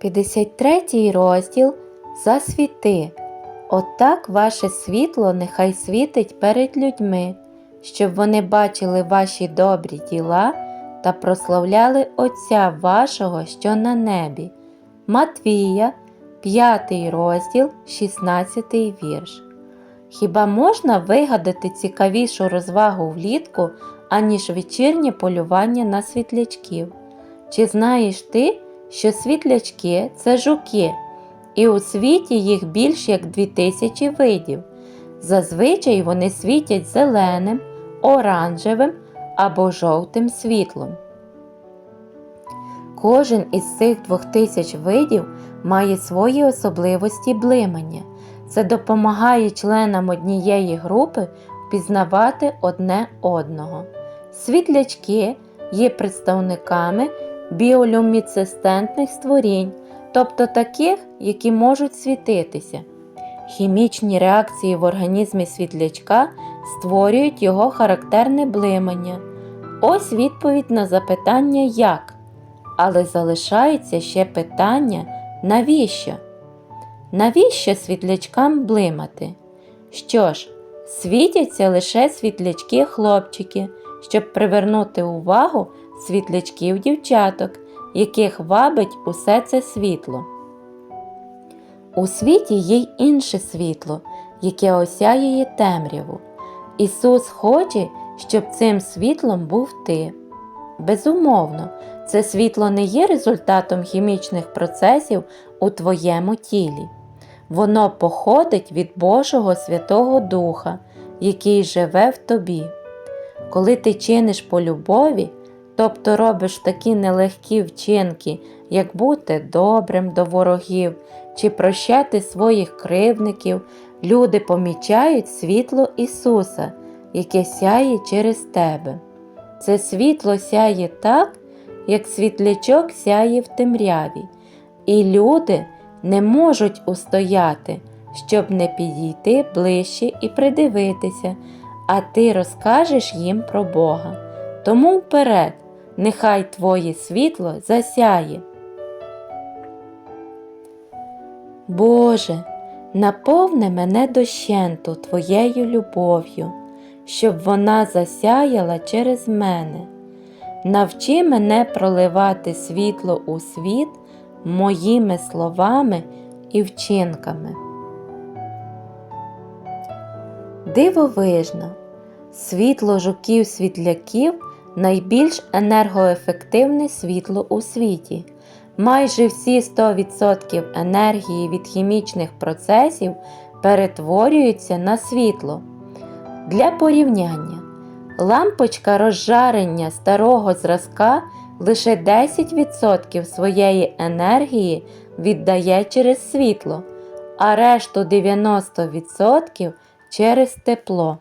53 розділ Засвіти. Отак ваше світло нехай світить перед людьми, щоб вони бачили ваші добрі діла та прославляли Отця вашого, що на небі. Матвія, 5 розділ, 16 вірш. Хіба можна вигадати цікавішу розвагу влітку, аніж вечірнє полювання на світлячків? Чи знаєш ти, що світлячки це жуки, і у світі їх більш як 2000 видів. Зазвичай вони світять зеленим, оранжевим або жовтим світлом. Кожен із цих 2000 видів має свої особливості блимання. Це допомагає членам однієї групи впізнавати одне одного. Світлячки є представниками біолюміцистентних створінь, тобто таких, які можуть світитися. Хімічні реакції в організмі світлячка створюють його характерне блимання. Ось відповідь на запитання як. Але залишається ще питання навіщо? Навіщо світлячкам блимати? Що ж, світяться лише світлячки хлопчики, щоб привернути увагу світлячків дівчаток, яких вабить усе це світло. У світі є й інше світло, яке осяює темряву. Ісус хоче, щоб цим світлом був ти. Безумовно, це світло не є результатом хімічних процесів у твоєму тілі. Воно походить від Божого Святого Духа, який живе в тобі. Коли ти чиниш по любові, тобто робиш такі нелегкі вчинки, як бути добрим до ворогів чи прощати своїх кривників, люди помічають світло Ісуса, яке сяє через тебе. Це світло сяє так, як світлячок сяє в темряві, і люди не можуть устояти, щоб не підійти ближче і придивитися, а ти розкажеш їм про Бога. Тому вперед, нехай твоє світло засяє. Боже, наповни мене дощенту Твоєю любов'ю, щоб вона засяяла через мене. Навчи мене проливати світло у світ моїми словами і вчинками. Дивовижно, світло жуків світляків найбільш енергоефективне світло у світі. Майже всі 100% енергії від хімічних процесів перетворюються на світло. Для порівняння, лампочка розжарення старого зразка лише 10% своєї енергії віддає через світло, а решту 90% через тепло.